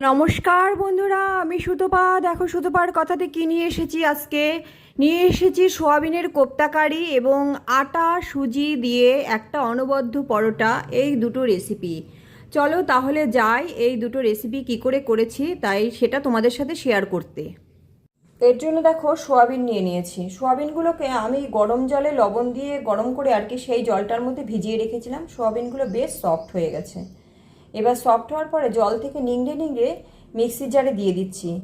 নমস্কার বন্ধুরা, আমি সুতপা। দেখো সুতপার কথাতে কি নিয়ে এসেছি আজকে? নিয়ে এসেছি সোয়াবিনের কোপ্তাকারি এবং আটা সুজি দিয়ে একটা অনবদ্য পরোটা, এই দুটো রেসিপি চলো তাহলে যাই, এই দুটো রেসিপি কি করে করেছি, তাই সেটা তোমাদের সাথে শেয়ার করতে। এর জন্য দেখো সোয়াবিন নিয়ে নিয়েছি। সোয়াবিনগুলোকে আমি গরম জলে লবণ দিয়ে গরম করে আর কি সেই জলটার মধ্যে ভিজিয়ে রেখেছিলাম। সোয়াবিনগুলো বেশ সফট হয়ে গেছে। এবার সফট হওয়ার পরে জল থেকে নিংড়ে নিংড়ে মিক্সির জারে দিয়ে দিচ্ছি।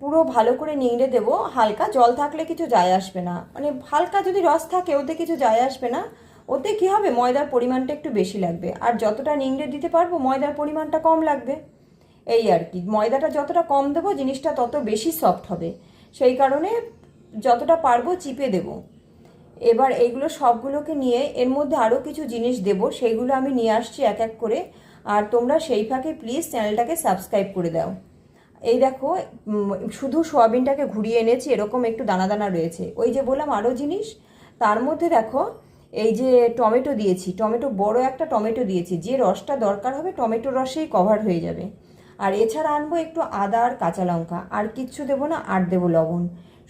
পুরো ভালো করে নিংড়ে দেবো। হালকা জল থাকলে কিছু যায় আসবে না। মানে হালকা যদি রস থাকে, ওতে কিছু যায় আসবে না। ওতে কি হবে? ময়দার পরিমাণটা একটু বেশি লাগবে। আর যতটা নিংড়ে দিতে পারব, ময়দার পরিমাণটা কম লাগবে। এই আর কি। ময়দাটা যতটা কম দেবো, জিনিসটা তত বেশি সফট হবে। সেই কারণে যতটা পারব চিপে দেবো। এবার এইগুলো সবগুলোকে নিয়ে এর মধ্যে আরও কিছু জিনিস দেব। সেইগুলো আমি নিয়ে আসছি এক এক করে। আর তোমরা সেই ফাঁকে প্লিজ চ্যানেলটাকে সাবস্ক্রাইব করে দাও। এই দেখো শুধু সোয়াবিনটাকে ঘুরিয়ে এনেছি, এরকম একটু দানা দানা রয়েছে। ওই যে বললাম আরও জিনিস, তার মধ্যে দেখো, এই যে টমেটো দিয়েছি, টমেটো বড় একটা টমেটো দিয়েছি, যে রসটা দরকার হবে টমেটো রসেই কভার হয়ে যাবে। আর এছাড়া আনব একটু আদা আর কাঁচা লঙ্কা, আর কিচ্ছু দেবো না, আর দেবো লবণ।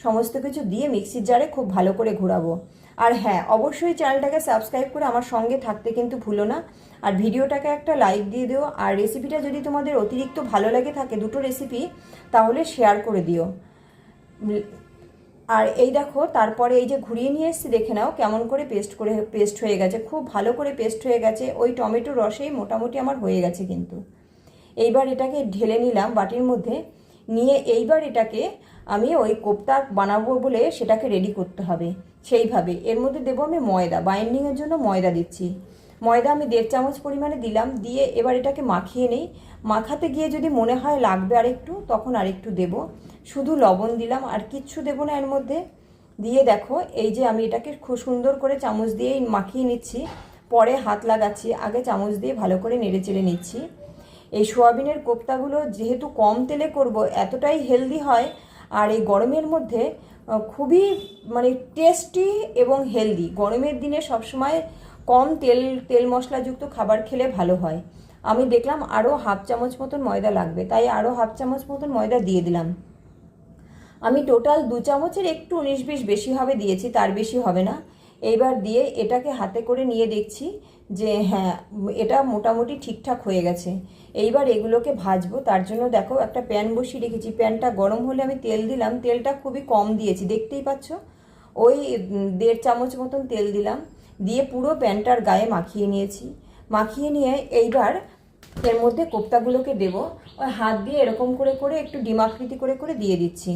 সমস্ত কিছু দিয়ে মিক্সির জারে খুব ভালো করে ঘোরাবো। আর হ্যাঁ অবশ্যই চ্যানেলটাকে সাবস্ক্রাইব করে আমার সঙ্গে থাকতে কিন্তু ভুলো না। আর ভিডিওটাকে একটা লাইক দিয়ে দিও। আর রেসিপিটা যদি তোমাদের অতিরিক্ত ভালো লাগে থাকে, দুটো রেসিপি তাহলে শেয়ার করে দিও। আর এই দেখো, তারপরে এই যে ঘুরিয়ে নিয়ে এসেছি, দেখে নাও কেমন করে পেস্ট করে পেস্ট হয়ে গেছে। খুব ভালো করে পেস্ট হয়ে গেছে। ওই টমেটো রসেই মোটামুটি আমার হয়ে গেছে কিন্তু। এইবার এটাকে ঢেলে নিলাম বাটির মধ্যে। নিয়ে এইবার এটাকে আমি ওই কোপ্তা বানাবো বলে সেটাকে রেডি করতে হবে। সেইভাবে। এর মধ্যে দেবো আমি ময়দা। বাইন্ডিংয়ের জন্য ময়দা দিচ্ছি। ময়দা আমি দেড় চামচ পরিমাণে দিলাম। দিয়ে এবার এটাকে মাখিয়ে নেই। মাখাতে গিয়ে যদি মনে হয় লাগবে আরেকটু, তখন আরেকটু দেব। শুধু লবণ দিলাম। আর কিচ্ছু দেবো না এর মধ্যে। দিয়ে দেখো, এই যে আমি এটাকে খুব সুন্দর করে চামচ দিয়েই মাখিয়ে নিচ্ছি। পরে হাত লাগাচ্ছি। আগে চামচ দিয়ে ভালো করে নেড়ে চেড়ে নিচ্ছি। এই সোয়াবিনের কোপ্তাগুলো যেহেতু কম তেলে করব, এতটাই হেলদি হয়। আর এই গরমের মধ্যে খুবই মানে টেস্টি এবং হেলদি গরমের দিনে সবসময় কম তেল তেল মশলাযুক্ত খাবার খেলে ভালো হয়। আমি দেখলাম আরও হাফ চামচ মতন ময়দা লাগবে, তাই আরও হাফ চামচ মতন ময়দা দিয়ে দিলাম। আমি টোটাল দু চামচের একটু উনিশ বিশ বেশি হবে দিয়েছি, তার বেশি হবে না। এইবার দিয়ে এটাকে হাতে করে নিয়ে দেখছি যে হ্যাঁ এটা মোটামুটি ঠিকঠাক হয়ে গেছে। এইবার এগুলোকে ভাজবো। তার জন্য দেখো একটা প্যান বসিয়ে রেখেছি। প্যানটা গরম হলে আমি তেল দিলাম। তেলটা খুবই কম দিয়েছি। দেখতেই পাচ্ছ? ওই দেড় চামচ মতন তেল দিলাম। দিয়ে পুরো প্যানটার গায়ে মাখিয়ে নিয়েছি। মাখিয়ে নিয়ে এইবার এর মধ্যে কোপ্তাগুলোকে দেবো। ওই হাত দিয়ে এরকম করে করে একটু ডিমাকৃতি করে করে দিয়ে দিচ্ছি।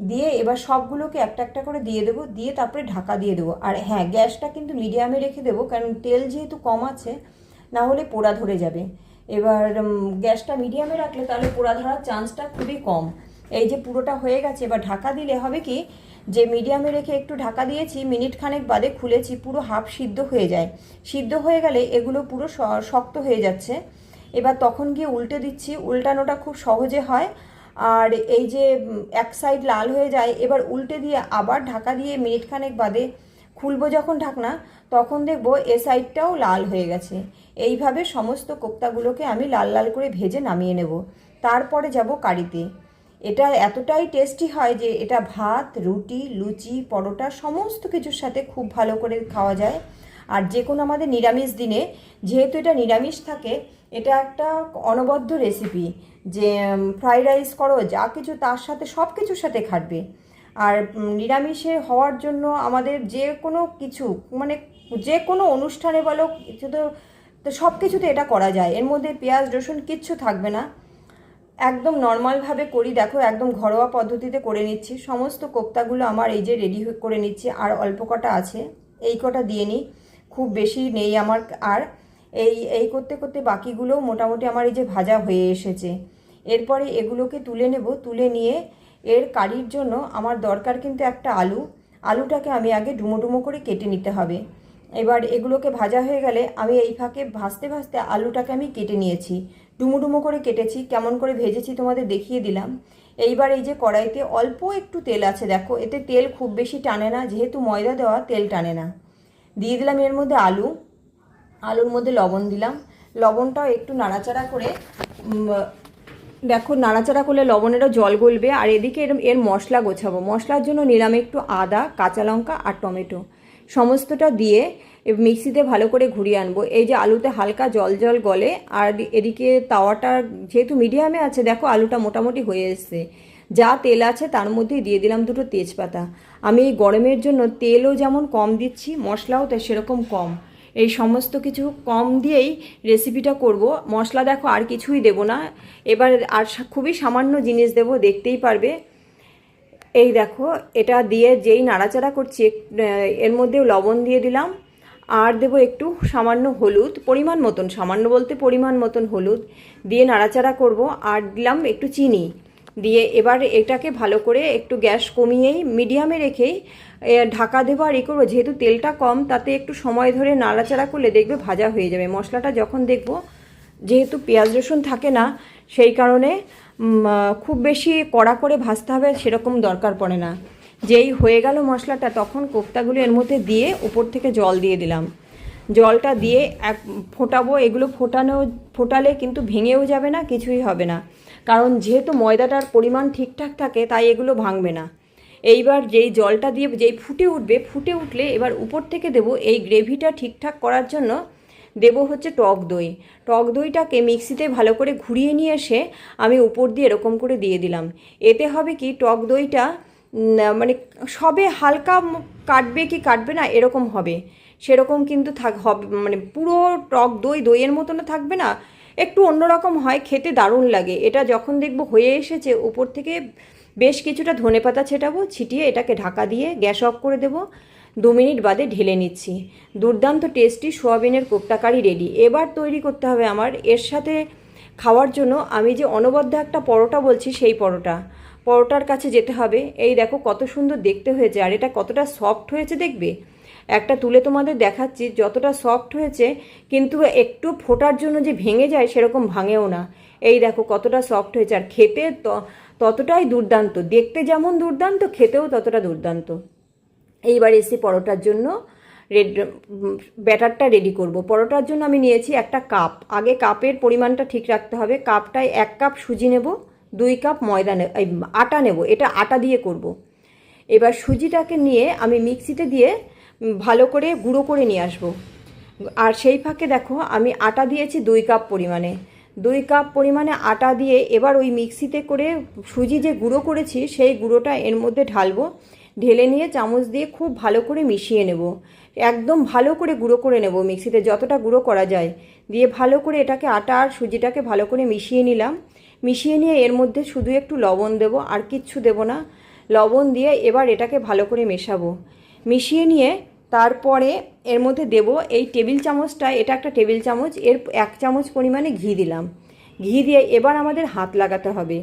দিয়ে এবার সবগুলোকে একটা একটা করে দিয়ে দেবো, দিয়ে তারপরে ঢাকা দিয়ে দেবো। আর হ্যাঁ গ্যাসটা কিন্তু মিডিয়ামে রেখে দেবো, কারণ তেল যেহেতু কম আছে না হলে পোড়া ধরে যাবে। এবার গ্যাসটা মিডিয়ামে রাখলে তাহলে পোড়া ধরার চান্সটা খুবই কম। এই যে পুরোটা হয়ে গেছে, এবার ঢাকা দিলে হবে কি, যে মিডিয়ামে রেখে একটু ঢাকা দিয়েছি মিনিট খানেক বাদে খুলেছি, পুরো হাফ সিদ্ধ হয়ে যায়। সিদ্ধ হয়ে গেলে এগুলো পুরো শক্ত হয়ে যাচ্ছে। এবার তখন গিয়ে উল্টে দিচ্ছি, উল্টানোটা খুব সহজে হয়। আর এই যে এক সাইড লাল হয়ে যায়, এবার উল্টে দিয়ে আবার ঢাকা দিয়ে মিনিট খানেক বাদে খুলবো যখন ঢাকনা, তখন দেখব এ সাইডটাও লাল হয়ে গেছে। এইভাবে সমস্ত কোপ্তাগুলোকে আমি লাল লাল করে ভেজে নামিয়ে নেব। তারপরে যাব কারিতে। এটা এতটাই টেস্টি হয় যে, এটা ভাত, রুটি, লুচি, পরোটা সমস্ত কিছুর সাথে খুব ভালো করে খাওয়া যায়। আর যে কোনো আমাদের নিরামিষ দিনে, যেহেতু এটা নিরামিষ থাকে, এটা একটা অনবদ্য রেসিপি যে ফ্রাইড রাইস করো, যা কিছু তার সাথে, সব কিছুর সাথে খাটবে। আর নিরামিষে হওয়ার জন্য আমাদের যে কোনো কিছু মানে যে কোনো অনুষ্ঠানে বলো, কিছু তো তো সব কিছুতে এটা করা যায়। এর মধ্যে পেঁয়াজ, রসুন কিচ্ছু থাকবে না। একদম নর্মালভাবে করি, দেখো, একদম ঘরোয়া পদ্ধতিতে করে নিচ্ছি। সমস্ত কোপ্তাগুলো আমার এই যে রেডি করে নিচ্ছি, আর অল্প কটা আছে, এই কটা দিয়ে নিই। খুব বেশি নেই আমার, আর এই এই করতে করতে বাকিগুলোও মোটামুটি আমার এই যে ভাজা হয়ে এসেছে। এরপরে এগুলোকে তুলে নেব, তুলে নিয়ে এর কারির জন্য আমার দরকার কিন্তু একটা আলু। আলুটাকে আমি আগে ডুমো ডুমো করে কেটে নিতে হবে। এবার এগুলোকে ভাজা হয়ে গেলে আমি এই ফাঁকে ভাজতে ভাজতে আলুটাকে আমি কেটে নিয়েছি। ডুমো ডুমো করে কেটেছি, কেমন করে ভেজেছি তোমাদের দেখিয়ে দিলাম। এইবার এই যে কড়াইতে অল্প একটু তেল আছে দেখো, এতে তেল খুব বেশি টানে না, যেহেতু ময়দা দেওয়া তেল টানে না। দিয়ে দিলাম এর মধ্যে আলু। আলুর মধ্যে লবণ দিলাম। লবণটাও একটু নাড়াচাড়া করে দেখো, নাড়াচাড়া করলে লবণেরও জল গলবে আর এদিকে এর এর মশলা গোছাবো। মশলার জন্য নিলাম একটু আদা, কাঁচা লঙ্কা আর টমেটো। সমস্তটা দিয়ে মিক্সিতে ভালো করে ঘুরিয়ে আনব। এই যে আলুতে হালকা জল জল গলে আর এদিকে তাওয়াটা যেহেতু মিডিয়ামে আছে, দেখো আলুটা মোটামুটি হয়ে এসছে। যা তেল আছে তার মধ্যেই দিয়ে দিলাম দুটো তেজপাতা। আমি এই গরমের জন্য তেলও যেমন কম দিচ্ছি, মশলাও তাই সেরকম কম। এই সমস্ত কিছু কম দিয়েই রেসিপিটা করব। মশলা দেখো আর কিছুই দেব না। এবার আর খুবই সামান্য জিনিস দেব, দেখতেই পারবে। এই দেখো, এটা দিয়ে যেই নাড়াচাড়া করছি এর মধ্যেও লবণ দিয়ে দিলাম। আর দেবো একটু সামান্য হলুদ, পরিমাণ মতন, সামান্য বলতে পরিমাণ মতন হলুদ দিয়ে নাড়াচাড়া করব। আর দিলাম একটু চিনি। দিয়ে এবার এটাকে ভালো করে একটু গ্যাস কমিয়েই, মিডিয়ামে রেখেই ঢাকা দেবো আর এ করব। যেহেতু তেলটা কম, তাতে একটু সময় ধরে নাড়াচাড়া করলে দেখবে ভাজা হয়ে যাবে। মশলাটা যখন দেখব, যেহেতু পেঁয়াজ রসুন থাকে না, সেই কারণে খুব বেশি কড়া করে ভাজতে হবে, সেরকম দরকার পড়ে না। যেই হয়ে গেল মশলাটা, তখন কোপ্তাগুলো এর মধ্যে দিয়ে উপর থেকে জল দিয়ে দিলাম। জলটা দিয়ে এক ফোটাবো, এগুলো ফোটানো, ফোটালে কিন্তু ভেঙেও যাবে না, কিছুই হবে না। কারণ যেহেতু ময়দাটার পরিমাণ ঠিকঠাক থাকে, তাই এগুলো ভাঙবে না। এইবার যেই জলটা দিয়ে, যেই ফুটে উঠবে, ফুটে উঠলে এবার উপর থেকে দেবো এই গ্রেভিটা ঠিকঠাক করার জন্য। দেবো হচ্ছে টক দই। টক দইটাকে মিক্সিতে ভালো করে ঘুরিয়ে নিয়ে এসে আমি উপর দিয়ে এরকম করে দিয়ে দিলাম। এতে হবে কি, টক দইটা মানে সবে হালকা কাটবে কি কাটবে না এরকম হবে। সেরকম কিন্তু থাক, হবে মানে পুরো টক দই, দইয়ের মতনও থাকবে না। একটু অন্যরকম হয়, খেতে দারুণ লাগে। এটা যখন দেখব হয়ে এসেছে উপর থেকে বেশ কিছুটা ধনেপাতা ছেটাবো, ছিটিয়ে এটাকে ঢাকা দিয়ে গ্যাস অফ করে দেবো। দু মিনিট বাদে ঢেলে নিচ্ছি। দুর্দান্ত টেস্টি সোয়াবিনের কোপ্তা কারি রেডি। এবার তৈরি করতে হবে আমার। এর সাথে খাওয়ার জন্য আমি যে অনবদ্য একটা পরোটা বলছি, সেই পরোটা। পরোটার কাছে যেতে হবে। এই দেখো কত সুন্দর দেখতে হয়েছে। আর এটা কতটা সফট হয়েছে দেখবে? একটা তুলে তোমাদের দেখাচ্ছি, যতটা সফট হয়েছে, কিন্তু একটু ফোটার জন্য যে ভেঙে যায়, সেরকম ভাঙেও না। এই দেখো কতটা সফট হয়েছে। আর খেতে ততটাই দুর্দান্ত। দেখতে যেমন দুর্দান্ত, খেতেও ততটা দুর্দান্ত। এইবার এসে পরোটার জন্য রেড ব্যাটারটা রেডি করব। পরোটার জন্য আমি নিয়েছি একটা কাপ আগে কাপের পরিমাণটা ঠিক রাখতে হবে। কাপটায় এক কাপ সুজি নেব, দুই কাপ ময়দা নেব আটা নেব। এটা আটা দিয়ে করব। এবার সুজিটাকে নিয়ে আমি মিক্সিতে দিয়ে ভালো করে গুঁড়ো করে নিয়ে আসব। আর সেই ফাঁকে দেখো আমি আটা দিয়েছি দুই কাপ পরিমাণে। দুই কাপ পরিমাণে আটা দিয়ে এবার ওই মিক্সিতে করে সুজি যে গুঁড়ো করেছি, সেই গুঁড়োটা এর মধ্যে ঢালবো। ঢেলে নিয়ে চামচ দিয়ে খুব ভালো করে মিশিয়ে নেব। একদম ভালো করে গুঁড়ো করে নেব মিক্সিতে, যতটা গুঁড়ো করা যায়। দিয়ে ভালো করে এটাকে, আটা আর সুজিটাকে ভালো করে মিশিয়ে নিলাম। মিশিয়ে নিয়ে এর মধ্যে শুধু একটু লবণ দেবো, আর কিচ্ছু দেবো না। লবণ দিয়ে এবার এটাকে ভালো করে মেশাবো। মিশিয়ে নিয়ে তারপরে এর মধ্যে দেব এই টেবিল চামচটা, এটা একটা টেবিল চামচ, এর এক চামচ পরিমাণে ঘি দিলাম। ঘি দিয়ে এবার আমাদের হাত লাগাতে হবে।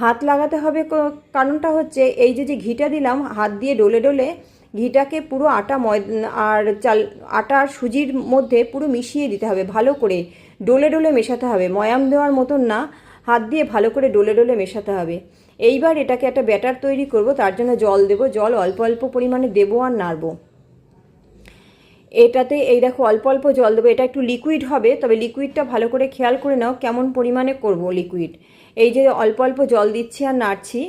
হাত লাগাতে হবে কারণটা হচ্ছে এই যে যে ঘিটা দিলাম, হাত দিয়ে ডলে ডলে ঘিটাকে পুরো আটা ময়, আর চাল, আটা আর সুজির মধ্যে পুরো মিশিয়ে দিতে হবে, ভালো করে ডলে ডলে মেশাতে হবে। ময়াম দেওয়ার মতন না, হাত দিয়ে ভালো করে ডলে ডলে মেশাতে হবে। এইবার এটাকে একটা ব্যাটার তৈরি করব, তার জন্য জল দেব। জল অল্প অল্প পরিমাণে দেবো আর নাড়বো। এটাতে এই দেখো অল্প অল্প জল দেবো, এটা একটু লিকুইড হবে, তবে লিকুইডটা ভালো করে খেয়াল করে নাও কেমন পরিমাণে করব লিকুইড এই যে অল্প অল্প জল দিচ্ছি আর নাড়ছি,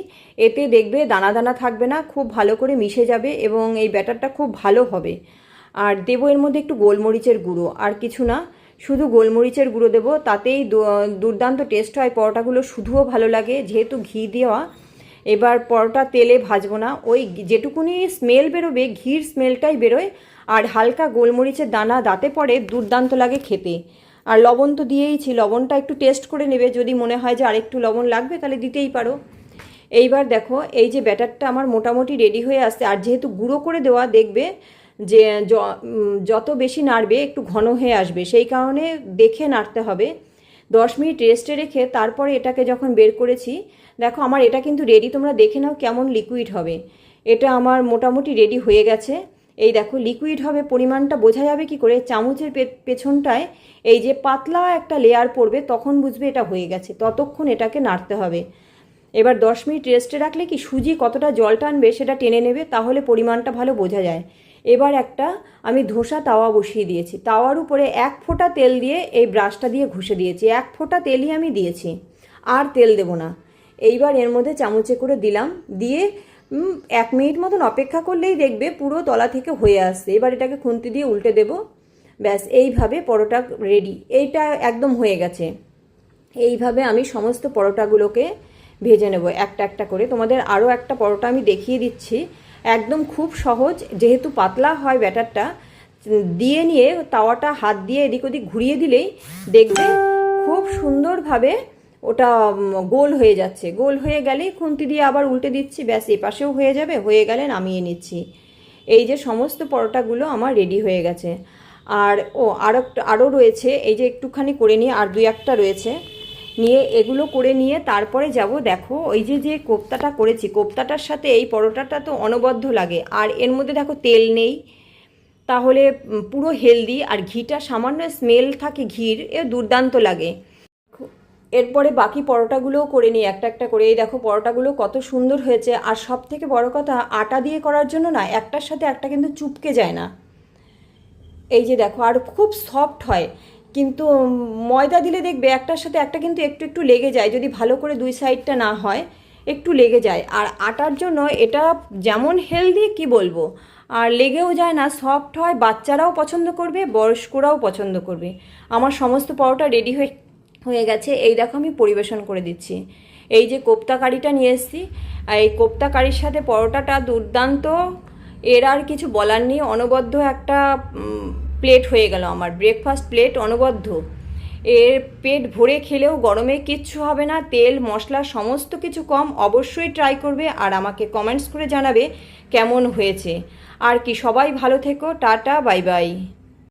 এতে দেখবে দানা দানা থাকবে না, খুব ভালো করে মিশে যাবে এবং এই ব্যাটারটা খুব ভালো হবে। আর দেবো এর মধ্যে একটু গোলমরিচের গুঁড়ো, আর কিছু না, শুধু গোলমরিচের গুঁড়ো দেবো, তাতেই দুর্দান্ত টেস্ট হয়, পরোটাগুলো শুধুও ভালো লাগে, যেহেতু ঘি দেওয়া এবার পরোটা তেলে ভাজবো না। ওই যেটুকুনি স্মেল বেরোবে, ঘির স্মেলটাই বেরোয়। আর হালকা গোলমরিচের দানা দাঁতে পড়ে, দুর্দান্ত লাগে খেতে। আর লবণ তো দিয়েইছি লবণটা একটু টেস্ট করে নেবে। যদি মনে হয় যে আরেকটু লবণ লাগবে, তাহলে দিতেই পারো। এইবার দেখো, এই যে ব্যাটারটা আমার মোটামুটি রেডি হয়ে আসছে। আর যেহেতু গুঁড়ো করে দেওয়া, দেখবে যে যত বেশি নাড়বে, একটু ঘন হয়ে আসবে। সেই কারণে দেখে নাড়তে হবে। দশ মিনিট রেস্টে রেখে তারপরে এটাকে যখন বের করেছি, দেখো আমার এটা কিন্তু রেডি তোমরা দেখে নাও কেমন লিকুইড হবে। এটা আমার মোটামুটি রেডি হয়ে গেছে। এই দেখো লিকুইড হবে পরিমাণটা বোঝা যাবে কি করে? চামচের পেছনটায় এই যে পাতলা একটা লেয়ার পড়বে, তখন বুঝবে এটা হয়ে গেছে। ততক্ষণ এটাকে নাড়তে হবে। এবার দশ মিনিট রেস্টে রাখলে কি সুজি কতটা জল টানবে সেটা টেনে নেবে, তাহলে পরিমাণটা ভালো বোঝা যায়। এবার একটা আমি ধোসা তাওয়া বসিয়ে দিয়েছি। তাওয়ার উপরে এক ফোঁটা তেল দিয়ে এই ব্রাশটা দিয়ে ঘষে দিয়েছি। এক ফোঁটা তেলই আমি দিয়েছি। আর তেল দেবো না। এইবার এর মধ্যে চামচে করে দিলাম। দিয়ে এক মিনিট মতন অপেক্ষা করলেই দেখবে পুরো তলা থেকে হয়ে আসছে। এবার এটাকে খুন্তি দিয়ে উল্টে দেবো। ব্যাস, এইভাবে পরোটা রেডি এইটা একদম হয়ে গেছে। এইভাবে আমি সমস্ত পরোটাগুলোকে ভেজে নেব একটা একটা করে। তোমাদের আরও একটা পরোটা আমি দেখিয়ে দিচ্ছি। একদম খুব সহজ। যেহেতু পাতলা হয় ব্যাটারটা, দিয়ে নিয়ে তাওয়াটা হাত দিয়ে এদিক ওদিক ঘুরিয়ে দিলেই দেখবে খুব সুন্দরভাবে ওটা গোল হয়ে যাচ্ছে। গোল হয়ে গেলেই খুন্তি দিয়ে আবার উল্টে দিচ্ছি, ব্যাস এপাশেও হয়ে যাবে, হয়ে গেলে নামিয়ে নিচ্ছি। এই যে সমস্ত পরোটাগুলো আমার রেডি হয়ে গেছে। আর, ও আরও আরও রয়েছে, এই যে একটুখানি করে নিয়ে আর দুই একটা রয়েছে। নিয়ে এগুলো করে নিয়ে তারপরে যাব। দেখো, ওই যে যে কোপ্তাটা করেছি, কোপ্তাটার সাথে এই পরোটাটা তো অনবদ্য লাগে। আর এর মধ্যে দেখো তেল নেই। তাহলে পুরো হেলদি। আর ঘিটা সামান্য স্মেল থাকে ঘির, এ দুর্দান্ত লাগে। এরপরে বাকি পরোটাগুলোও করে নিই একটা একটা করে। এই দেখো, পরোটাগুলো কত সুন্দর হয়েছে। আর সব থেকে বড় কথা, আটা দিয়ে করার জন্য না, একটার সাথে একটা কিন্তু চুপকে যায় না। এই যে দেখো, আর খুব সফট হয়। কিন্তু ময়দা দিলে দেখবে একটার সাথে একটা কিন্তু একটু একটু লেগে যায়। যদি ভালো করে দুই সাইডটা না হয়, একটু লেগে যায়। আর আটার জন্য এটা যেমন হেলদি কি বলব? আর লেগেও যায় না সফট হয়, বাচ্চারাও পছন্দ করবে, বয়স্করাও পছন্দ করবে। আমার সমস্ত পরোটা রেডি হয়ে হয়ে গেছে। এই দেখো আমি পরিবেশন করে দিচ্ছি। এই যে কোপ্তা কারিটা নিয়ে এসেছি আর এই কোপ্তা কারির সাথে পরোটাটা দুর্দান্ত। এর আর কিছু বলার নেই। অনবদ্য একটা প্লেট হয়ে গেল আমার। ব্রেকফাস্ট প্লেট অনবদ্য। এর পেট ভরে খেলেও গরমে কিচ্ছু হবে না, তেল, মশলা, সমস্ত কিছু কম অবশ্যই ট্রাই করবে আর আমাকে কমেন্টস করে জানাবে কেমন হয়েছে। আর কি, সবাই ভালো থেকো, টাটা বাই বাই